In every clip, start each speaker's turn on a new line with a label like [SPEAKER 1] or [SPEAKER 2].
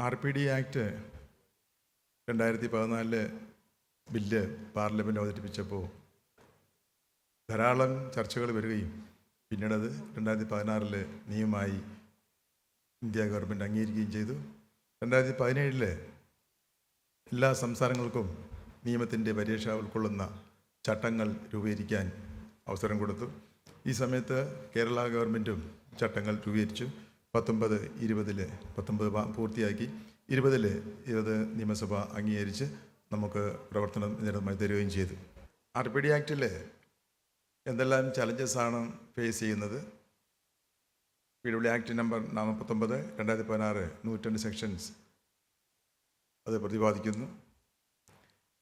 [SPEAKER 1] R P D act രണ്ടായിരത്തി പതിനാലിൽ bill parliament അവതരിപ്പിച്ചപ്പോൾ ധാരാളം ചർച്ചകൾ വരികയും പിന്നീടത് രണ്ടായിരത്തി പതിനാറിൽ നിയമമായി ഇന്ത്യ ഗവൺമെന്റ് അംഗീകരിക്കുകയും ചെയ്തു. രണ്ടായിരത്തി പതിനേഴിൽ എല്ലാ സംസ്ഥാനങ്ങൾക്കും നിയമത്തിന്റെ പരീക്ഷ ഉൾക്കൊള്ളുന്ന ചട്ടങ്ങൾ രൂപീകരിക്കാൻ അവസരം കൊടുത്തു. ഈ സമയത്ത് കേരള ഗവൺമെന്റും ചട്ടങ്ങൾ രൂപീകരിച്ചു. പത്തൊമ്പത് ഇരുപതിൽ പത്തൊമ്പത് പൂർത്തിയാക്കി ഇരുപതിൽ ഇരുപത് നിയമസഭ അംഗീകരിച്ച് നമുക്ക് പ്രവർത്തനം നിരന്തരമായി തരികയും ചെയ്തു. ആർ പി ഡി ആക്റ്റിൽ എന്തെല്ലാം ചലഞ്ചസാണ് ഫേസ് ചെയ്യുന്നത്? പി ഡബ്ല്യു ആക്ട് നമ്പർ നാൽപ്പത്തൊമ്പത് രണ്ടായിരത്തി പതിനാറ് നൂറ്റണ്ട് സെക്ഷൻസ് അത് പ്രതിപാദിക്കുന്നു.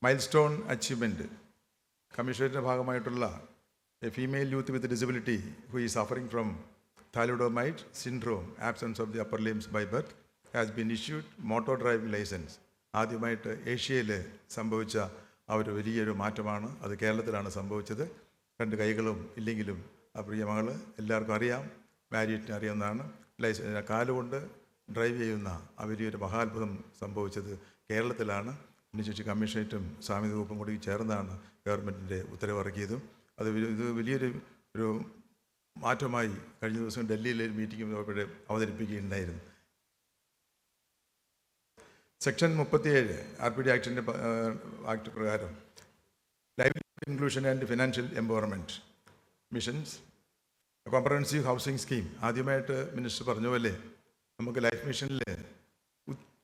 [SPEAKER 1] മൈൽ സ്റ്റോൺ അച്ചീവ്മെന്റ് കമ്മീഷന്റെ ഭാഗമായിട്ടുള്ള a female youth with disability who ഈ suffering from thalidomide syndrome, absence of the upper limbs by birth, has been issued motor driving licence ആദ്യമായിട്ട് ഏഷ്യയിൽ സംഭവിച്ച ആ ഒരു വലിയൊരു മാറ്റമാണ്. അത് കേരളത്തിലാണ് സംഭവിച്ചത്. രണ്ട് കൈകളും ഇല്ലെങ്കിലും ആ പ്രിയ മകൾ എല്ലാവർക്കും അറിയാം. മാരിയറ്റിന് അറിയാവുന്നതാണ് ലൈസൻസ് കാലുകൊണ്ട് ഡ്രൈവ് ചെയ്യുന്ന ആ വലിയൊരു മഹാത്ഭുതം സംഭവിച്ചത് കേരളത്തിലാണ്. ഭിന്നശേഷി കമ്മീഷനേറ്റും സാമ്യത വകുപ്പും കൂടി ചേർന്നാണ് ഗവൺമെന്റിന്റെ ഉത്തരവിറക്കിയതും അത് ഇത് വലിയൊരു ഒരു മാറ്റമായി കഴിഞ്ഞ ദിവസം ഡൽഹിയിലെ ഒരു മീറ്റിംഗ് അവിടെ അവതരിപ്പിക്കുകയുണ്ടായിരുന്നു. സെക്ഷൻ മുപ്പത്തിയേഴ് ആർ പി ഡി ആക്ടിന്റെ ആക്ട് പ്രകാരം life inclusion and financial empowerment missions comprehensive housing scheme. ആദ്യമായിട്ട് മിനിസ്റ്റർ പറഞ്ഞ പോലെ നമുക്ക് ലൈഫ് മിഷനിൽ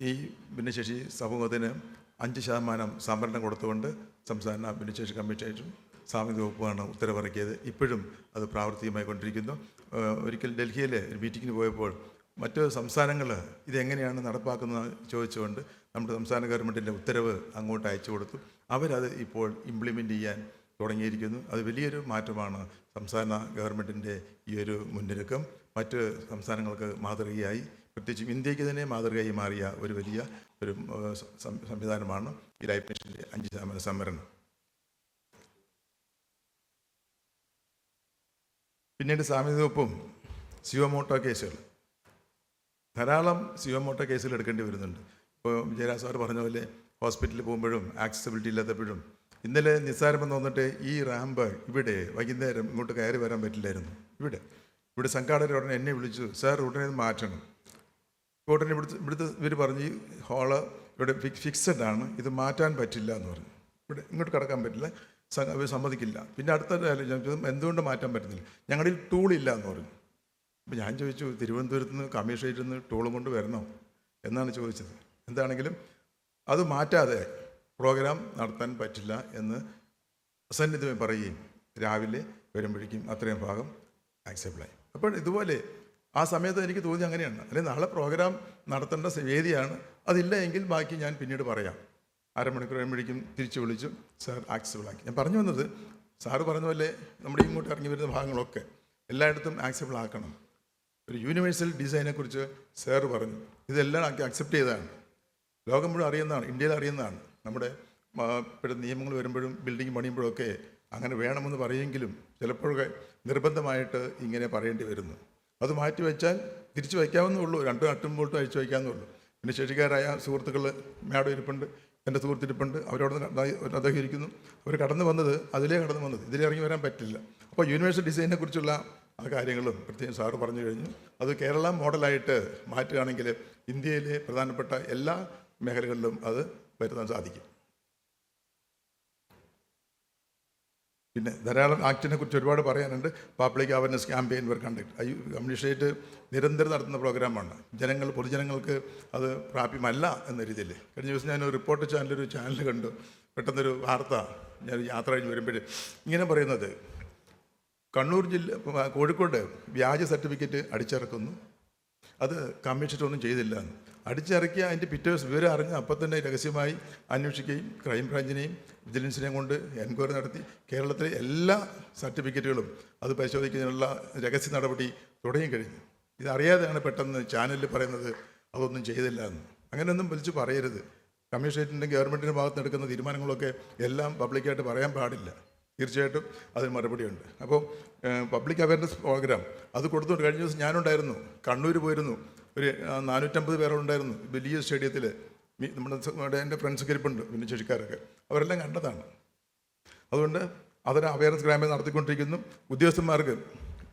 [SPEAKER 1] ഈ ഭിന്നശേഷി സമൂഹത്തിന് അഞ്ച് ശതമാനം സംവരണം കൊടുത്തുകൊണ്ട് സംസ്ഥാന ഭിന്നശേഷി കമ്മീഷനും സാമൂഹിക വകുപ്പാണ് ഉത്തരവിറക്കിയത്. ഇപ്പോഴും അത് പ്രാവർത്തികമായി കൊണ്ടിരിക്കുന്നു. ഒരിക്കൽ ഡൽഹിയിലെ ഒരു മീറ്റിങ്ങിന് പോയപ്പോൾ മറ്റ് സംസ്ഥാനങ്ങൾ ഇതെങ്ങനെയാണ് നടപ്പാക്കുന്നത് ചോദിച്ചുകൊണ്ട് നമ്മുടെ സംസ്ഥാന ഗവൺമെന്റിന്റെ ഉത്തരവ് അങ്ങോട്ട് അയച്ചു കൊടുത്തു. അവരത് ഇപ്പോൾ ഇംപ്ലിമെന്റ് ചെയ്യാൻ തുടങ്ങിയിരിക്കുന്നു. അത് വലിയൊരു മാറ്റമാണ് സംസ്ഥാന ഗവൺമെന്റിന്റെ ഈ ഒരു മുന്നൊരുക്കം. മറ്റ് സംസ്ഥാനങ്ങൾക്ക് മാതൃകയായി പ്രത്യേകിച്ചും ഇന്ത്യയ്ക്ക് തന്നെ മാതൃകയായി മാറിയ ഒരു വലിയ ഒരു സംവിധാനമാണ് ഈ ലൈഫ് മിഷന്റെ അഞ്ച് ശതമാനം സംവരണം. പിന്നീട് സാമ്യത ശിവമോട്ടോ കേസുകൾ. ധാരാളം ശിവമോട്ടോ കേസുകൾ എടുക്കേണ്ടി വരുന്നുണ്ട്. ഇപ്പോൾ ജയരാജ് സാർ പറഞ്ഞ പോലെ ഹോസ്പിറ്റലിൽ പോകുമ്പോഴും ആക്സസിബിലിറ്റി ഇല്ലാത്തപ്പോഴും ഇന്നലെ നിസ്സാരമെന്ന് തോന്നിട്ട് ഈ റാമ്പ് ഇവിടെ വൈകുന്നേരം ഇങ്ങോട്ട് കയറി വരാൻ പറ്റില്ലായിരുന്നു. ഇവിടെ. ഇവിടെ സംഘാടകർ ഉടനെ എന്നെ വിളിച്ചു സാർ ഉടനെ ഇത് മാറ്റണം. ഉടനെ ഇവിടുത്തെ ഇവിടുത്തെ ഇവർ പറഞ്ഞു ഈ ഹോൾ ഇവിടെ ഫിക്സഡ് ആണ്. ഇത് മാറ്റാൻ പറ്റില്ല എന്ന് പറഞ്ഞു. ഇവിടെ ഇങ്ങോട്ട് കിടക്കാൻ പറ്റില്ല. അവർ സമ്മതിക്കില്ല. പിന്നെ അടുത്ത എന്തുകൊണ്ട് മാറ്റാൻ പറ്റുന്നില്ല? ടൂൾ ഇല്ല എന്ന് പറഞ്ഞു. അപ്പോൾ ഞാൻ ചോദിച്ചു തിരുവനന്തപുരത്ത് നിന്ന് കമ്മീഷണറേറ്റിൽ നിന്ന് ടൂളും കൊണ്ട് വരണോ? എന്നാണ് ചോദിച്ചത്. എന്താണെങ്കിലും അത് മാറ്റാതെ പ്രോഗ്രാം നടത്താൻ പറ്റില്ല എന്ന് അസന്നിധമായി പറയുകയും രാവിലെ വരുമ്പോഴേക്കും അത്രയും ഭാഗം ആക്സെപ്റ്റായി അപ്പോൾ ഇതുപോലെ ആ സമയത്ത് എനിക്ക് തോന്നി അങ്ങനെയാണ്. അല്ലെങ്കിൽ നാളെ പ്രോഗ്രാം നടത്തേണ്ട വേദിയാണ്. അതില്ല എങ്കിൽ ബാക്കി ഞാൻ പിന്നീട് പറയാം. അരമണിക്കൂർ കഴിയുമ്പോഴേക്കും തിരിച്ചു വിളിച്ചു സാർ ആക്സിബിളാക്കി. ഞാൻ പറഞ്ഞു വന്നത് സാറ് പറഞ്ഞ പോലെ നമ്മുടെ ഇങ്ങോട്ട് ഇറങ്ങി വരുന്ന ഭാഗങ്ങളൊക്കെ എല്ലായിടത്തും ആക്സെബിൾ ആക്കണം. ഒരു യൂണിവേഴ്സൽ ഡിസൈനെക്കുറിച്ച് സാർ പറഞ്ഞു. ഇതെല്ലാം അക്സെപ്റ്റ് ചെയ്തതാണ് ലോകം മുഴുവൻ അറിയുന്നതാണ് ഇന്ത്യയിൽ അറിയുന്നതാണ്. നമ്മുടെ ഇപ്പോഴത്തെ നിയമങ്ങൾ വരുമ്പോഴും ബിൽഡിംഗ് പണിയുമ്പോഴൊക്കെ അങ്ങനെ വേണമെന്ന് പറയുമെങ്കിലും ചിലപ്പോഴൊക്കെ നിർബന്ധമായിട്ട് ഇങ്ങനെ പറയേണ്ടി വരുന്നു. അത് മാറ്റി വെച്ചാൽ തിരിച്ചു വയ്ക്കാവുന്നേ ഉള്ളൂ. രണ്ടും അട്ടും ബോൾട്ടും അഴിച്ചു വയ്ക്കാവുന്നേ ഉള്ളൂ. പിന്നെ ശേഷിക്കാരായ സുഹൃത്തുക്കൾ മാഡം ഇരിപ്പുണ്ട്. എന്റെ സുഹൃത്തിരിപ്പുണ്ട് അവരോട് അദ്ദേഹം ഇരിക്കുന്നു. അവർ കടന്നു വന്നത് അതിലേ കടന്നു വന്നത്. ഇതിലേ ഇറങ്ങി വരാൻ പറ്റില്ല. അപ്പോൾ യൂണിവേഴ്സൽ ഡിസൈനെ കുറിച്ചുള്ള ആ കാര്യങ്ങളും പ്രത്യേകം സാറ് പറഞ്ഞു കഴിഞ്ഞു. അത് കേരള മോഡലായിട്ട് മാറ്റുകയാണെങ്കിൽ ഇന്ത്യയിലെ പ്രധാനപ്പെട്ട എല്ലാ മേഖലകളിലും അത് വരുത്താൻ സാധിക്കും. പിന്നെ ധാരാളം ആക്ടിനെ കുറിച്ച് ഒരുപാട് പറയാനുണ്ട്. Public awareness campaign were conduct I commissionerate നിരന്തരം നടത്തുന്ന പ്രോഗ്രാമാണ് ജനങ്ങൾ പൊതുജനങ്ങൾക്ക് അത് പ്രാപ്യമല്ല എന്ന രീതിയിൽ കഴിഞ്ഞ ദിവസം ഞാൻ ഒരു റിപ്പോർട്ട് ചാനലൊരു ചാനൽ കണ്ടു. പെട്ടെന്നൊരു വാർത്ത ഞാൻ യാത്ര കഴിഞ്ഞ് വരുമ്പോൾ ഇങ്ങനെ പറയുന്നത്. കണ്ണൂർ ജില്ല കോഴിക്കോട് വ്യാജ സർട്ടിഫിക്കറ്റ് അടിച്ചിറക്കുന്നു. അത് കമ്മീഷൻ ഒന്നും ചെയ്തില്ല എന്ന് അടിച്ചിറക്കിയ അതിന്റെ പിറ്റേ ദിവസം വിവരം അറിഞ്ഞ് അപ്പം തന്നെ രഹസ്യമായി അന്വേഷിക്കുകയും ക്രൈംബ്രാഞ്ചിനെയും വിജിലൻസിനെയും കൊണ്ട് എൻക്വയറി നടത്തി. കേരളത്തിലെ എല്ലാ സർട്ടിഫിക്കറ്റുകളും അത് പരിശോധിക്കുന്നതിനുള്ള രഹസ്യ നടപടി തുടങ്ങി കഴിഞ്ഞു. ഇതറിയാതെയാണ് പെട്ടെന്ന് ചാനലിൽ പറയുന്നത് അതൊന്നും ചെയ്തില്ല എന്ന്. അങ്ങനെയൊന്നും വിളിച്ച് പറയരുത്. കമ്മീഷനേറ്റിന്റെ ഗവൺമെന്റിന്റെ ഭാഗത്ത് എടുക്കുന്ന തീരുമാനങ്ങളൊക്കെ എല്ലാം പബ്ലിക്കായിട്ട് പറയാൻ പാടില്ല. തീർച്ചയായിട്ടും അതിന് മറുപടിയുണ്ട്. അപ്പോൾ പബ്ലിക് അവയർനെസ് പ്രോഗ്രാം അത് കൊടുത്തുകൊണ്ട് കഴിഞ്ഞ ദിവസം ഞാനുണ്ടായിരുന്നു. കണ്ണൂർ പോയിരുന്നു. ഒരു നാനൂറ്റമ്പത് പേരുണ്ടായിരുന്നു വലിയ സ്റ്റേഡിയത്തിൽ നമ്മുടെ എന്റെ ഫ്രണ്ട്സ് ഇരിപ്പുണ്ട് ഭിന്നശേഷിക്കാരൊക്കെ അവരെല്ലാം കണ്ടതാണ്. അതുകൊണ്ട് അതൊരു അവയർനെസ് ക്യാമ്പയിൻ നടത്തിക്കൊണ്ടിരിക്കുന്നു. ഉദ്യോഗസ്ഥന്മാർക്ക്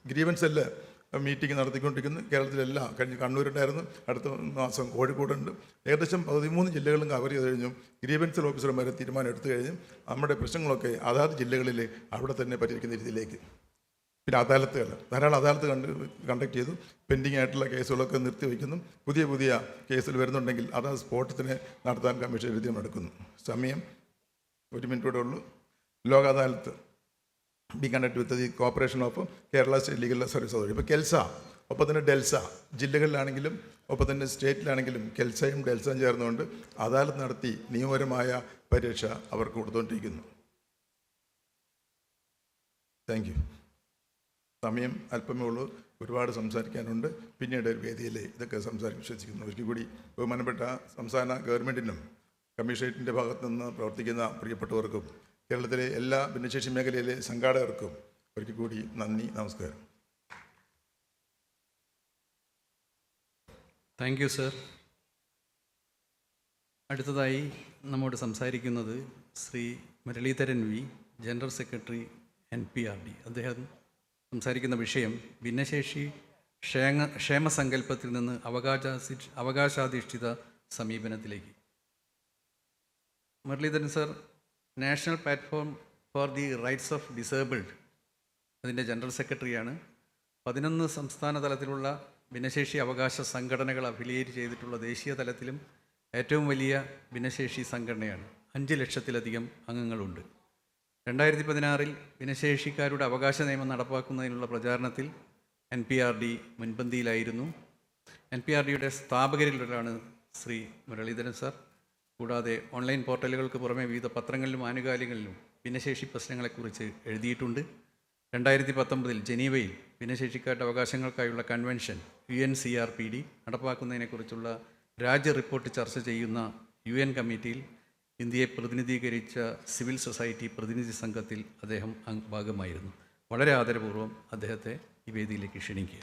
[SPEAKER 1] ഗ്രീവൻസ് എല്ലാം മീറ്റിംഗ് നടത്തിക്കൊണ്ടിരിക്കുന്നു. കേരളത്തിലെല്ലാം കഴിഞ്ഞ് കണ്ണൂരുണ്ടായിരുന്നു അടുത്ത മാസം കോഴിക്കോടുണ്ട്. ഏകദേശം പതിമൂന്ന് ജില്ലകളും കവർ ചെയ്ത് കഴിഞ്ഞു. ഗ്രീവൻസ് ഓഫീസർമാരെ തീരുമാനം എടുത്തു കഴിഞ്ഞു. നമ്മുടെ പ്രശ്നങ്ങളൊക്കെ അതാത് ജില്ലകളിൽ അവിടെ തന്നെ പരിഹരിക്കുന്ന രീതിയിലേക്ക്. പിന്നെ അദാലത്തുകൾ ധാരാളം അദാലത്ത് കണ്ട് കണ്ടക്ട് ചെയ്തു. പെൻഡിങ് ആയിട്ടുള്ള കേസുകളൊക്കെ നിർത്തി നിർത്തിവെക്കുന്നു പുതിയ പുതിയ കേസുകൾ വരുന്നുണ്ടെങ്കിൽ അത് സ്പോട്ടത്തിന് നടത്താൻ കമ്മീഷൻ എഴുതിയും എടുക്കുന്നു. സമയം ഒരു മിനിറ്റോടെ ഉള്ളൂ. Lok Adalat. Be conduct with the cooperation of Kerala state legal service authority ഇപ്പോൾ കെൽസ ഒപ്പം തന്നെ ഡെൽസ. ജില്ലകളിലാണെങ്കിലും ഒപ്പം തന്നെ സ്റ്റേറ്റിലാണെങ്കിലും കെൽസയും ഡെൽസയും ചേർന്നുകൊണ്ട് അദാലത്ത് നടത്തി നിയമപരമായ പരീക്ഷ അവർക്ക് കൊടുത്തുകൊണ്ടിരിക്കുന്നു താങ്ക് യു സമയം അല്പമേ ഉള്ളൂ. ഒരുപാട് സംസാരിക്കാനുണ്ട്. പിന്നീട് ഒരു വേദിയിൽ ഇതൊക്കെ സംസാരിക്കാൻ വിശ്വസിക്കുന്നു. ഒരിക്കൽ കൂടി ബഹുമാനപ്പെട്ട സംസ്ഥാന ഗവൺമെന്റിനും കമ്മീഷനേറ്റിന്റെ ഭാഗത്തു നിന്ന് പ്രവർത്തിക്കുന്ന പ്രിയപ്പെട്ടവർക്കും കേരളത്തിലെ എല്ലാ ഭിന്നശേഷി മേഖലയിലെ സംഘാടകർക്കും ഒരിക്കൽ കൂടി നന്ദി നമസ്കാരം.
[SPEAKER 2] താങ്ക് യു സർ അടുത്തതായി നമ്മോട് സംസാരിക്കുന്നത് Shri Muraleedharan V general secretary N P R D അദ്ദേഹം സംസാരിക്കുന്ന വിഷയം ഭിന്നശേഷി ക്ഷേമ ക്ഷേമസങ്കല്പത്തിൽ നിന്ന് അവകാശ അവകാശാധിഷ്ഠിത സമീപനത്തിലേക്ക്. Muraleedharan sir national platform for the rights of disabled അതിന്റെ ജനറൽ സെക്രട്ടറിയാണ്. പതിനൊന്ന് സംസ്ഥാന തലത്തിലുള്ള ഭിന്നശേഷി അവകാശ സംഘടനകൾ അഫിലിയേറ്റ് ചെയ്തിട്ടുള്ള ദേശീയ തലത്തിലും ഏറ്റവും വലിയ ഭിന്നശേഷി സംഘടനയാണ്. അഞ്ച് ലക്ഷത്തിലധികം അംഗങ്ങളുണ്ട്. രണ്ടായിരത്തി പതിനാറിൽ ഭിന്നശേഷിക്കാരുടെ അവകാശ നിയമം നടപ്പാക്കുന്നതിനുള്ള പ്രചാരണത്തിൽ എൻ പി ആർ ഡി മുൻപന്തിയിലായിരുന്നു. എൻ പി ആർ ഡിയുടെ സ്ഥാപകരിലൊരാളാണ് ശ്രീ മുരളീധരൻ സാർ. കൂടാതെ ഓൺലൈൻ പോർട്ടലുകൾക്ക് പുറമെ വിവിധ പത്രങ്ങളിലും ആനുകാലികളിലും ഭിന്നശേഷി പ്രശ്നങ്ങളെക്കുറിച്ച് എഴുതിയിട്ടുണ്ട്. രണ്ടായിരത്തി പത്തൊമ്പതിൽ ജനീവയിൽ ഭിന്നശേഷിക്കാരുടെ അവകാശങ്ങൾക്കായുള്ള convention U N C R P D നടപ്പാക്കുന്നതിനെക്കുറിച്ചുള്ള രാജ്യ റിപ്പോർട്ട് ചർച്ച ചെയ്യുന്ന യു എൻ കമ്മിറ്റിയിൽ ഇന്ത്യയെ പ്രതിനിധീകരിച്ച സിവിൽ സൊസൈറ്റി പ്രതിനിധി സംഘത്തിൽ അദ്ദേഹം ഭാഗമായിരുന്നു. വളരെ ആദരപൂർവം അദ്ദേഹത്തെ ഈ വേദിയിലേക്ക് ക്ഷണിക്കുക